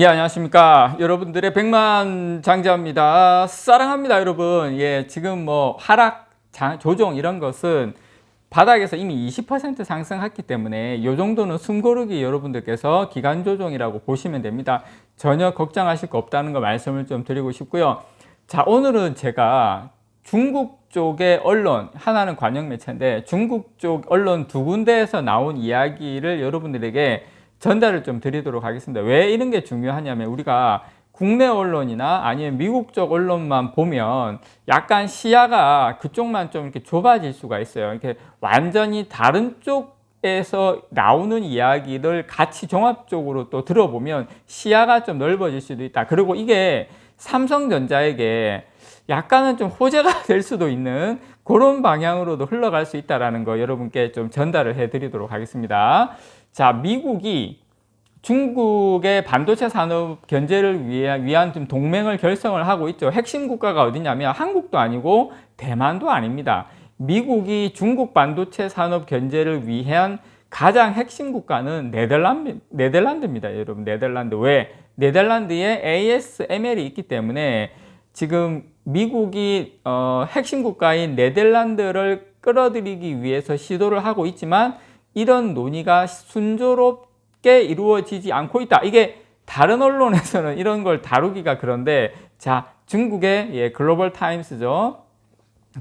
예, 안녕하십니까. 여러분들의 백만 장자입니다. 사랑합니다, 여러분. 예, 지금 뭐 하락, 장, 조정 이런 것은 바닥에서 이미 20% 상승했기 때문에 이 정도는 숨고르기 여러분들께서 기간 조정이라고 보시면 됩니다. 전혀 걱정하실 거 없다는 거 말씀을 좀 드리고 싶고요. 자, 오늘은 제가 중국 쪽의 언론, 하나는 관영 매체인데 중국 쪽 언론 두 군데에서 나온 이야기를 여러분들에게 전달을 좀 드리도록 하겠습니다. 왜 이런 게 중요하냐면 우리가 국내 언론이나 아니면 미국 쪽 언론만 보면 약간 시야가 그쪽만 좀 이렇게 좁아질 수가 있어요. 이렇게 완전히 다른 쪽에서 나오는 이야기를 같이 종합적으로 또 들어보면 시야가 좀 넓어질 수도 있다. 그리고 이게 삼성전자에게 약간은 좀 호재가 될 수도 있는 그런 방향으로도 흘러갈 수 있다라는 거 여러분께 좀 전달을 해 드리도록 하겠습니다. 자, 미국이 중국의 반도체 산업 견제를 위한, 위한 좀 동맹을 결성을 하고 있죠. 핵심 국가가 어디냐면 한국도 아니고 대만도 아닙니다. 미국이 중국 반도체 산업 견제를 위한 가장 핵심 국가는 네덜란드, 네덜란드입니다. 여러분, 네덜란드. 왜? 네덜란드에 ASML이 있기 때문에 지금 미국이 어, 핵심 국가인 네덜란드를 끌어들이기 위해서 시도를 하고 있지만 이런 논의가 순조롭게 이루어지지 않고 있다. 이게 다른 언론에서는 이런 걸 다루기가 그런데 자 중국의 예, 글로벌 타임스죠.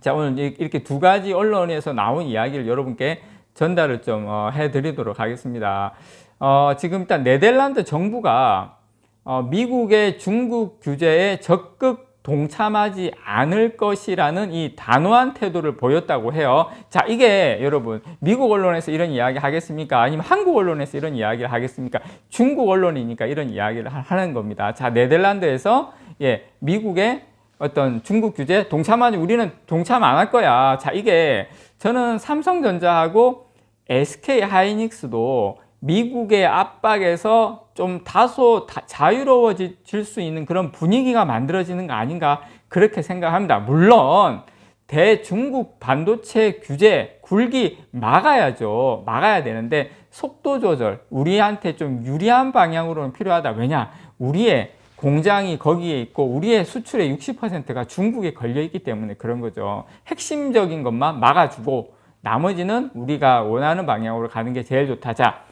자 오늘 이렇게 두 가지 언론에서 나온 이야기를 여러분께 전달을 좀 어, 해드리도록 하겠습니다. 어, 지금 일단 네덜란드 정부가 어, 미국의 중국 규제에 적극 동참하지 않을 것이라는 이 단호한 태도를 보였다고 해요. 자, 이게 여러분, 미국 언론에서 이런 이야기 하겠습니까? 아니면 한국 언론에서 이런 이야기를 하겠습니까? 중국 언론이니까 이런 이야기를 하는 겁니다. 자, 네덜란드에서 예, 미국의 어떤 중국 규제 동참하지 우리는 동참 안 할 거야. 자, 이게 저는 삼성전자하고 SK 하이닉스도 미국의 압박에서 좀 다소 자유로워질 수 있는 그런 분위기가 만들어지는 거 아닌가 그렇게 생각합니다. 물론 대중국 반도체 규제 굴기 막아야죠. 막아야 되는데 속도 조절 우리한테 좀 유리한 방향으로는 필요하다. 왜냐? 우리의 공장이 거기에 있고 우리의 수출의 60%가 중국에 걸려 있기 때문에 그런 거죠. 핵심적인 것만 막아주고 나머지는 우리가 원하는 방향으로 가는 게 제일 좋다. 자,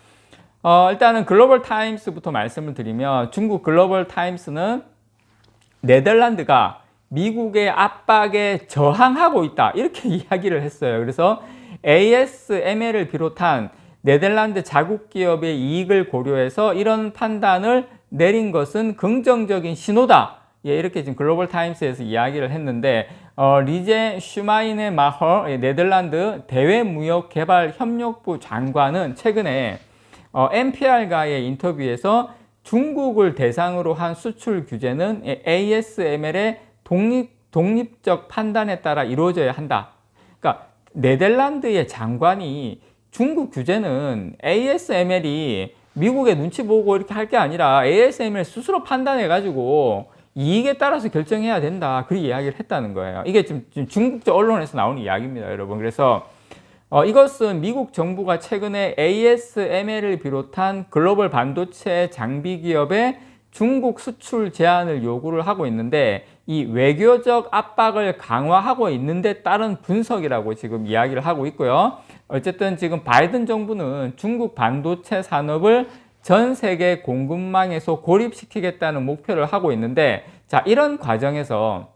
어, 일단은 글로벌 타임스부터 말씀을 드리면 중국 글로벌 타임스는 네덜란드가 미국의 압박에 저항하고 있다. 이렇게 이야기를 했어요. 그래서 ASML을 비롯한 네덜란드 자국 기업의 이익을 고려해서 이런 판단을 내린 것은 긍정적인 신호다. 예, 이렇게 지금 글로벌 타임스에서 이야기를 했는데 어, 리제 슈마이네 마허 예, 네덜란드 대외무역개발협력부 장관은 최근에 어, NPR과의 인터뷰에서 중국을 대상으로 한 수출 규제는 ASML의 독립, 독립적 판단에 따라 이루어져야 한다. 그러니까 네덜란드의 장관이 중국 규제는 ASML이 미국의 눈치 보고 이렇게 할 게 아니라 ASML 스스로 판단해가지고 이익에 따라서 결정해야 된다. 그렇게 이야기를 했다는 거예요. 이게 지금 중국적 언론에서 나오는 이야기입니다, 여러분. 그래서 어, 이것은 미국 정부가 최근에 ASML을 비롯한 글로벌 반도체 장비 기업의 중국 수출 제한을 요구를 하고 있는데 이 외교적 압박을 강화하고 있는데 따른 분석이라고 지금 이야기를 하고 있고요. 어쨌든 지금 바이든 정부는 중국 반도체 산업을 전 세계 공급망에서 고립시키겠다는 목표를 하고 있는데 자 이런 과정에서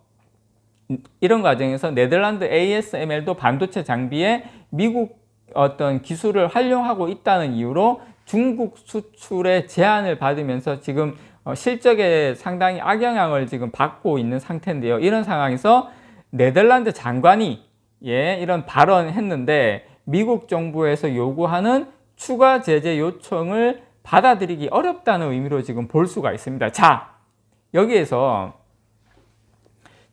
이런 과정에서 네덜란드 ASML도 반도체 장비에 미국 어떤 기술을 활용하고 있다는 이유로 중국 수출에 제한을 받으면서 지금 어, 실적에 상당히 악영향을 지금 받고 있는 상태인데요. 이런 상황에서 네덜란드 장관이 예, 이런 발언을 했는데 미국 정부에서 요구하는 추가 제재 요청을 받아들이기 어렵다는 의미로 지금 볼 수가 있습니다. 자, 여기에서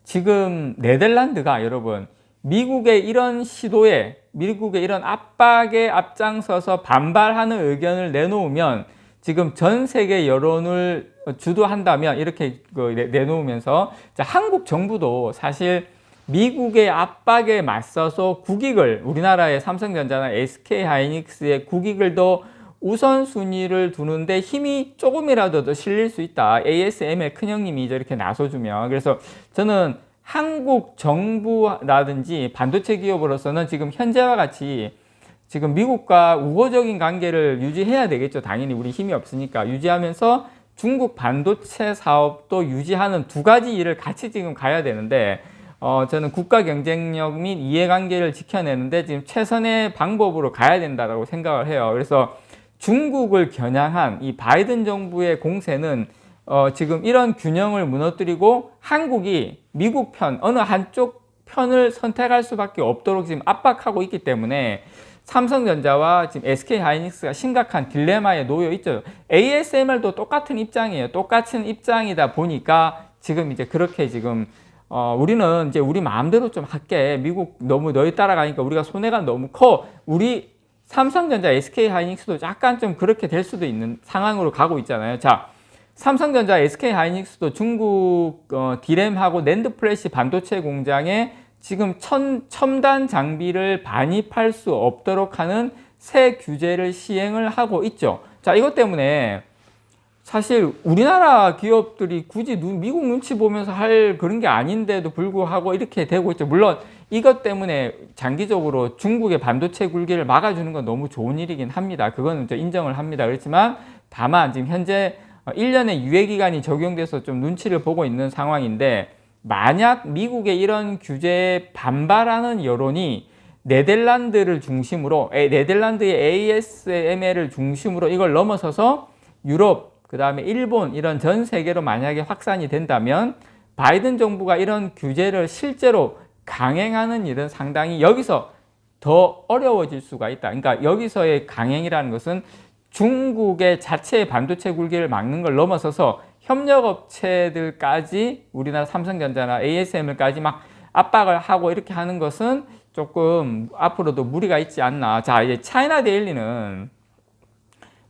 지금 네덜란드가 여러분 미국의 이런 시도에 미국의 이런 압박에 앞장서서 반발하는 의견을 내놓으면 지금 전 세계 여론을 주도한다면 이렇게 그 내놓으면서 한국 정부도 사실 미국의 압박에 맞서서 국익을 우리나라의 삼성전자나 SK 하이닉스의 국익을 더 우선순위를 두는데 힘이 조금이라도 더 실릴 수 있다. ASM의 큰형님이 저렇게 나서주면. 그래서 저는 한국 정부라든지 반도체 기업으로서는 지금 현재와 같이 지금 미국과 우호적인 관계를 유지해야 되겠죠. 당연히 우리 힘이 없으니까 유지하면서 중국 반도체 사업도 유지하는 두 가지 일을 같이 지금 가야 되는데 어, 저는 국가 경쟁력 및 이해관계를 지켜내는데 지금 최선의 방법으로 가야 된다고 생각을 해요. 그래서 중국을 겨냥한 이 바이든 정부의 공세는 어, 지금 이런 균형을 무너뜨리고 한국이 미국 편, 어느 한쪽 편을 선택할 수밖에 없도록 지금 압박하고 있기 때문에 삼성전자와 지금 SK 하이닉스가 심각한 딜레마에 놓여 있죠. ASML도 똑같은 입장이에요. 똑같은 입장이다 보니까 지금 이제 그렇게 지금 어, 우리는 이제 우리 마음대로 좀 할게. 미국 너무 너희 따라가니까 우리가 손해가 너무 커. 우리 삼성전자, SK 하이닉스도 약간 좀 그렇게 될 수도 있는 상황으로 가고 있잖아요. 자, 삼성전자, SK 하이닉스도 중국 어, 디램하고 낸드 플래시 반도체 공장에 지금 천, 첨단 장비를 반입할 수 없도록 하는 새 규제를 시행을 하고 있죠. 자, 이것 때문에 사실 우리나라 기업들이 굳이 눈, 미국 눈치 보면서 할 그런 게 아닌데도 불구하고 이렇게 되고 있죠. 물론 이것 때문에 장기적으로 중국의 반도체 굴기를 막아주는 건 너무 좋은 일이긴 합니다. 그거는 인정을 합니다. 그렇지만 다만 지금 현재 1년의 유예 기간이 적용돼서 좀 눈치를 보고 있는 상황인데 만약 미국의 이런 규제에 반발하는 여론이 네덜란드를 중심으로 네덜란드의 ASML을 중심으로 이걸 넘어서서 유럽 그 다음에 일본 이런 전 세계로 만약에 확산이 된다면 바이든 정부가 이런 규제를 실제로 강행하는 일은 상당히 여기서 더 어려워질 수가 있다. 그러니까 여기서의 강행이라는 것은 중국의 자체의 반도체 굴기를 막는 걸 넘어서서 협력업체들까지 우리나라 삼성전자나 ASM을까지 막 압박을 하고 이렇게 하는 것은 조금 앞으로도 무리가 있지 않나. 자, 이제 차이나 데일리는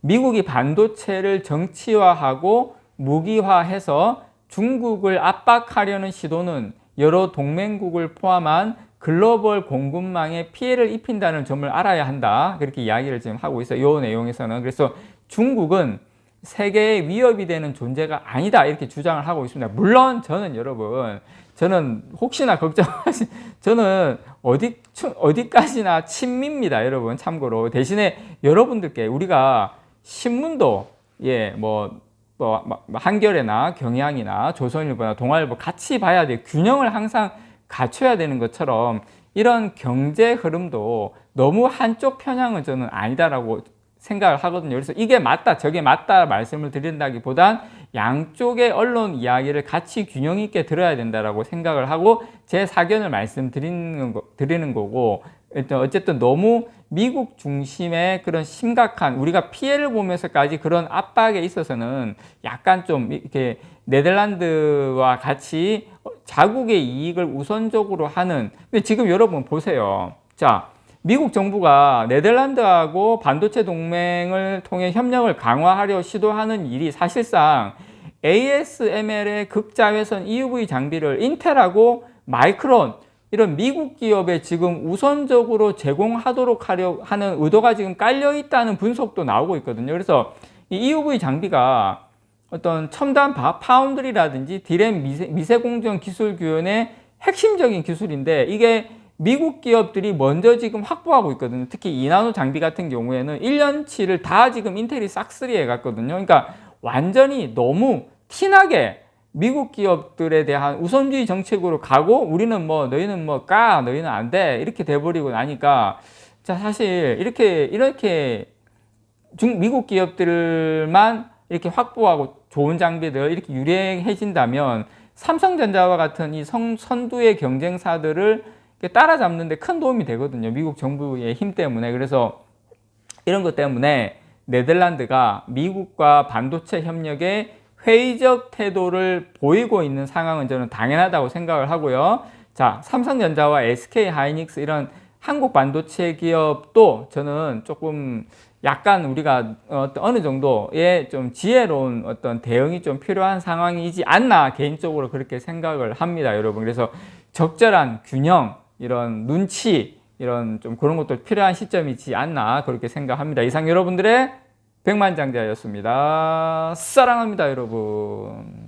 미국이 반도체를 정치화하고 무기화해서 중국을 압박하려는 시도는 여러 동맹국을 포함한 글로벌 공급망에 피해를 입힌다는 점을 알아야 한다. 그렇게 이야기를 지금 하고 있어요. 이 내용에서는. 그래서 중국은 세계의 위협이 되는 존재가 아니다. 이렇게 주장을 하고 있습니다. 물론 저는 여러분, 저는 혹시나 걱정하신, 저는 어디, 어디까지나 친미입니다. 여러분. 참고로. 대신에 여러분들께 우리가 신문도, 예, 뭐, 뭐, 한겨레나 경향이나 조선일보나 동아일보 같이 봐야 돼. 균형을 항상 갖춰야 되는 것처럼 이런 경제 흐름도 너무 한쪽 편향은 저는 아니다라고 생각을 하거든요. 그래서 이게 맞다, 저게 맞다 말씀을 드린다기보단 양쪽의 언론 이야기를 같이 균형 있게 들어야 된다라고 생각을 하고 제 사견을 말씀드리는 거, 드리는 거고 어쨌든 너무 미국 중심의 그런 심각한 우리가 피해를 보면서까지 그런 압박에 있어서는 약간 좀 이렇게 네덜란드와 같이 자국의 이익을 우선적으로 하는 근데 지금 여러분 보세요. 자, 미국 정부가 네덜란드하고 반도체 동맹을 통해 협력을 강화하려 시도하는 일이 사실상 ASML의 극자외선 EUV 장비를 인텔하고 마이크론 이런 미국 기업에 지금 우선적으로 제공하도록 하려 하는 의도가 지금 깔려 있다는 분석도 나오고 있거든요. 그래서 이 EUV 장비가 어떤 첨단 파운드리라든지 디램 미세, 미세공정 기술 규현의 핵심적인 기술인데 이게 미국 기업들이 먼저 지금 확보하고 있거든요. 특히 이나노 장비 같은 경우에는 1년치를 다 지금 인텔이 싹쓸이 해 갔거든요. 그러니까 완전히 너무 티나게 미국 기업들에 대한 우선주의 정책으로 가고 우리는 뭐 너희는 뭐 까 너희는 안 돼 이렇게 돼버리고 나니까 자 사실 이렇게 이렇게 중 미국 기업들만 이렇게 확보하고 좋은 장비들 이렇게 유리해진다면 삼성전자와 같은 이 성, 선두의 경쟁사들을 따라잡는데 큰 도움이 되거든요. 미국 정부의 힘 때문에. 그래서 이런 것 때문에 네덜란드가 미국과 반도체 협력에 회의적 태도를 보이고 있는 상황은 저는 당연하다고 생각을 하고요. 자, 삼성전자와 SK 하이닉스 이런 한국 반도체 기업도 저는 조금 약간 우리가 어느 정도의 좀 지혜로운 어떤 대응이 좀 필요한 상황이지 않나 개인적으로 그렇게 생각을 합니다, 여러분. 그래서 적절한 균형, 이런 눈치, 이런 좀 그런 것도 필요한 시점이지 않나 그렇게 생각합니다. 이상 여러분들의 백만장자였습니다. 사랑합니다, 여러분.